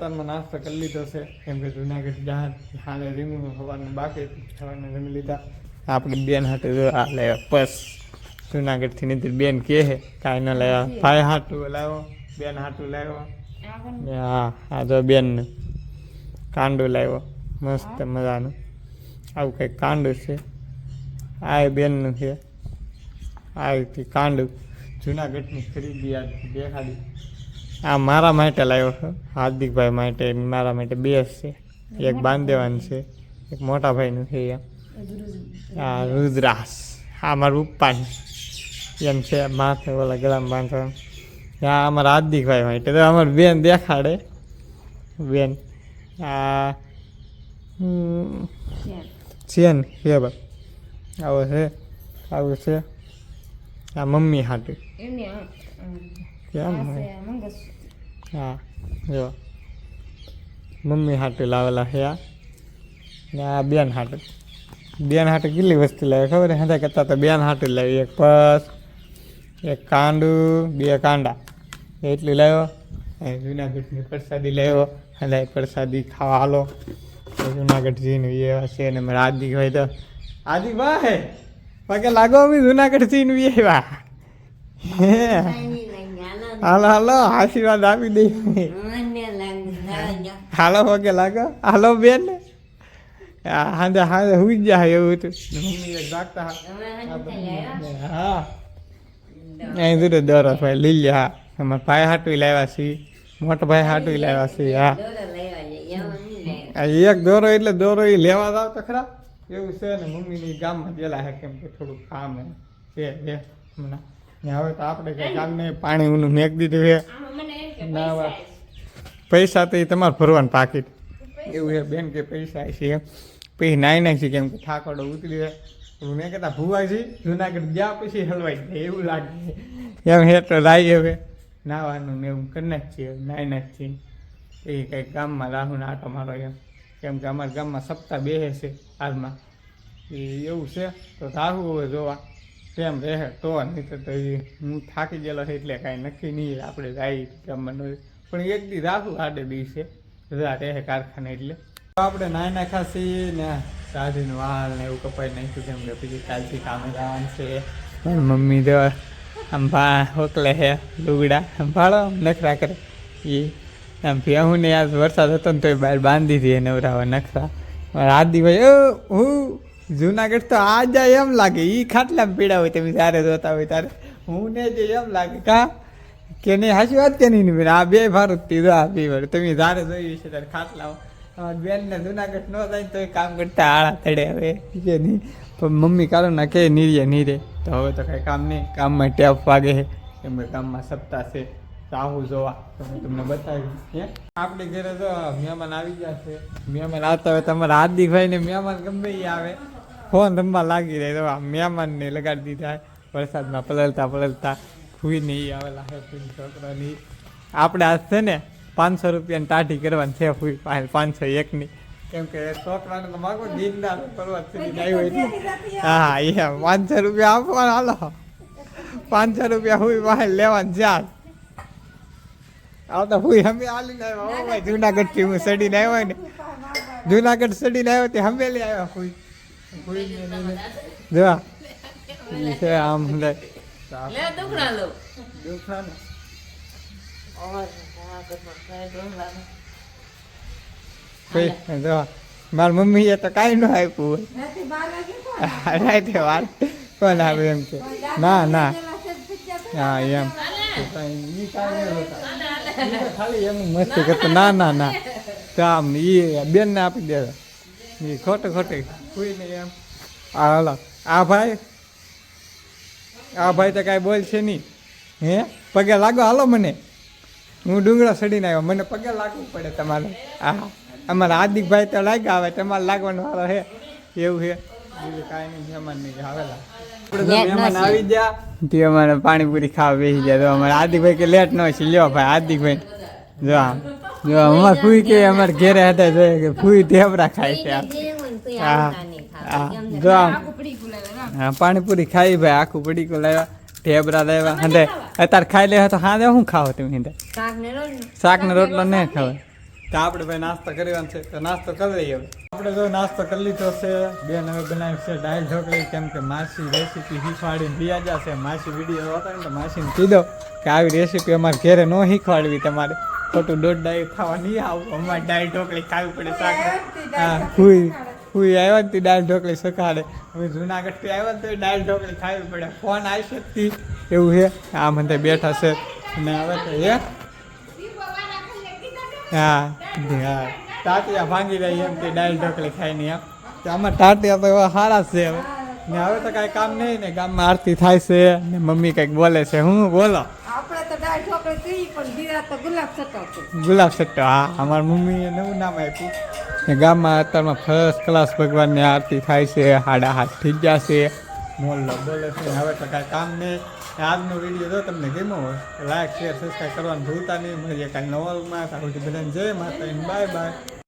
તમે નાસ્તો કરી લીધો છે. કેમ કે જુનાગઢ જહાજ હાલે રીંગણું ખવાનું બાકી સવારને રમી લીધા. આપણે બેન હાટે જો, આ લે જુનાગઢથી નીતિ બેન કહે છે, કાંઈ ન લાવ્યા ભાઈ હાટું લાવ્યો બેન હાટું લાવ્યો હા આ જો બેન કાંડું લાવ્યો. મસ્ત મજાનું. આવું કંઈક કાંડું છે. આ બેનનું છે. આ કાંડું જુનાગઢની ખરીદી આ દેખાડી. આ મારા માટે લાવ્યો છું. હાર્દિકભાઈ માટે મારા માટે બે છે. એક બાંધેવાન છે એક મોટા ભાઈનું છે એમ આ રુદ્રાસ. આ મારું ઉપપાન એમ છે માથે ઓલા ગળામાં બાંધવાનું. આ અમારા હાર્દિકભાઈ માટે. તો અમારી બેન દેખાડે. બેન. આ છે ને છે ભાઈ આવો છે. આવું છે. આ મમ્મી હાટું. કેમ હોય હા? જો. મમ્મી હાટે લાવેલા છે આ. ને આ બેન હાટે. બેન હાટે કેટલી વસ્તુ લાવે ખબર હે? કરતા તો બેન હાટે લાવી. એક પસ એક કાંડું બે કાંડા. એટલું લાવ્યો. અહીં જુનાગઢની પ્રસાદી લાવ્યો. અને પ્રસાદી ખાવા હાલો. જુનાગઢ જઈને એ હશે ને મારા આદિક ભાઈ તો આદિ ભાઈ પગે લાગો અમે જુનાગઢ જઈને આવ્યા. હે. હાલો હાલો આશીર્વાદ આપી દઈએ હાલો પગે લાગો. હાલો બેન. હાંજે હાંજે હુઈ જાય એવું હતું. હા. હા અહીં જોડે દોરો ભાઈ લઈ લે હા. અમારા ભાઈ હાટવી લાવ્યા છીએ મોટો ભાઈ હાટવી લાવ્યા છીએ હા. આ એક દોરો એટલે દોરો એ લેવા જાવ તો ખરા. એવું છે ને મમ્મીની ગામમાં ગયેલા હે કેમ કે થોડું કામ છે હમણાં. હવે તો આપણે કઈ કામ નહીં પાણી ઊનું મેક દીધું છે. ના પૈસા તો એ તમારે ભરવાનું પાકીટ. એવું છે બેન કે પૈસા છે પછી નાઈ નાખી કેમ કે ઠાકોડો ઉતરી જાય મેં કહેતા ભુવાજી જુનાગઢ ગયા પછી હલવાઈ જાય. એવું લાગે એમ હેઠળ લાવી હવે. નાવાનું ને એવું કરી નાખીએ નાઈ નાખીએ. એ કંઈક ગામમાં રાહુને આટો મારો એમ. કેમ કે અમારા ગામમાં સપ્તાહ બે છે હાલમાં. એ એવું છે. તો રાહુ હવે જોવા. કેમ રહે તો નહીં તો હું થાકી ગયેલો છે એટલે કાંઈ નક્કી નહીં આપણે જાય ગામમાં પણ એક દી રાખું આડે દિવસે રજા રહે કારખાને એટલે. આપણે નાઈ નાખ્યા ને સાધીનું વાળ ને એવું કપાઈ નાખ્યું કેમ કે પછી કાલથી કામે જવાનું છે. પણ મમ્મી તો આમ ભા હોકલે હે લુગડા. ભાળો નખરા કરે. એ આમ ભેહું ને આજ વરસાદ હતો ને તો બહાર બાંધી દીધી નવરાવા નખરા. રાત દિવસ હું જુનાગઢ તો આ જાય એમ લાગે. એ ખાટલામાં પીડા હોય તમે જ્યારે જોતા હોય ત્યારે. હું ને જે એમ લાગે. કા? કે નહીં, સાચી વાત કે નહીં આ બે ભારત પીધો આ બે વાર. તમે જ્યારે જોયું છે ત્યારે ખાટલા બેન બેનને જુનાગઢ ન જાય તો કામ કરતા આળા તડે હવે. કે નહીં? પણ મમ્મી કાઢો ના કે નીરે નીરે. તો હવે તો કાંઈ કામ નહીં. કામમાં ટેપ વાગે છે. કે કામમાં સપ્તાહ છે. રાહુ જોવા. તો હું તમને બતાવી કે આપણે ઘરે તો મહેમાન આવી ગયા છે. મહેમાન આવતા હોય તમારા હાર્દિકભાઈ ને મહેમાન ગમે એ આવે. ફોન રમવા લાગી રહે તો આ મહેમાનને લગાડી દીધા. વરસાદમાં પલળતા પલળતા ખુઈ નહીં આવેલા છે છોકરાની. આપણે આજ છે ને પાંચસો રૂપિયાની ટાઢી કરવાની છે ફૂઈ પાસે, પાંચસો એકની. કેમ કે છોકરાને તો માગો ગિરનાર પર્વત સુધી આવ્યો એટલે હા, એ પાંચસો રૂપિયા આપવાના, હાલો. પાંચસો રૂપિયા હુઈ પાસે લેવાનું ચાલ આવતા ફૂઈ અમે આલીને આવ્યા હો જુનાગઢથી હું સડીને આવ્યો ને. જુનાગઢ સડીને આવ્યો તે હંમેલી આવ્યા હુઈ જો ઈ છે આમ લે. દુખરા ને ફૂઈ જો મારી મમ્મીએ તો કાંઈ ન આપ્યું હોય. રાતે વાર. કોણ આવે એમ કે? ના ના. હા એમ. કાંઈ કાંઈ ખાલી એમ મસ્તી કરતો. ના ના ના. તો આમ એ બેનને આપી દે એ ખોટું ખોટું ને એમ. આ હાલો. આ ભાઈ? આ ભાઈ તો કાંઈ બોલશે નહીં. હે? પગે લાગો હાલો મને. હું ડુંગળા સડીને આવ્યો. મને પગે લાગવું પડે તમારે. હા. અમારા હાર્દિકભાઈ તો લાગ્યા આવે. તમારે લાગવાનો વારો હે. એવું છે બીજું કાંઈ નહીં મહેમાન નહીં આવેલા મહેમાન આવી ગયા. તે અમારે પાણીપુરી ખાવા બેસી ગયા. તો અમારે હાર્દિકભાઈ કે લેટ ન છે. લ્યો ભાઈ હાર્દિકભાઈ જો આમ. જો અમારે ફૂઈ કે અમારે ઘેરે હતા જોઈએ કે ફૂઈ ઢેબરા ખાય છે. હા. હા હા પાણીપુરી ખાઈ ભાઈ આખું પડીકું લાવ્યા ઢેબરા લાવ્યા હંડે અત્યારે ખાઈ લે તો હાજે શું ખાવ તમે શાક ને? રોટલો નહીં ખાવ તો આપણે ભાઈ નાસ્તો કરવાનો છે તો નાસ્તો કરી લઈએ આપણે જો નાસ્તો કરી લીધો છે બેન હવે બનાવી છે દાળ ઢોકળી કેમ કે માસી રેસીપી શીખવાડીને બિયાજા છે. માસી વીડિયો હતા ને તો માસીને કીધો કે આવી રેસીપી અમારે ઘરે ન શીખવાડવી તમારે. ખોટું દોઢ ડાય ખાવા નહીં આવું. અમારે દાળ ઢોકળી ખાવી પડે શાક હા હુઈ આવ્યા ને તે દાળ ઢોકળી શીખાડે હવે જુનાગઢથી આવ્યા ને તો દાળ ઢોકળી ખાવી પડે. ફોન આવશે તી. એવું છે આ મને બેઠા છે. અને હવે તો હે? હા હા. તાતિયા ભાંગી રહી એમ તે દાળ ઢોકળી ખાઈને એમ. તો આમાં તાતિયા તો એવા સારા છે હવે. ને હવે તો કાંઈ કામ નહીં ને ગામમાં આરતી થાય છે ને મમ્મી કંઈક બોલે છે. હું બોલો? આપણે તો દાળ ઢોકળી પણ તો ગુલાબ સટાવતો ગુલાબ સટ્ટો હા. અમારી મમ્મીએ નવું નામ આપ્યું. ને ગામમાં અત્યારમાં ફર્સ્ટ ક્લાસ ભગવાનની આરતી થાય છે, હાડા હાથ થઈ ગયા છે. મોલ બોલે છે હવે તો કાંઈ કામ નહીં. આજનો વીડિયો જો તમને ગમ્યો હોય લાઈક શેર સબસ્ક્રાઈબ કરવાનું ભૂલતા નહીં. મળીએ કાંઈ નવલમાં સુધી બધાને જય માતા બાય બાય.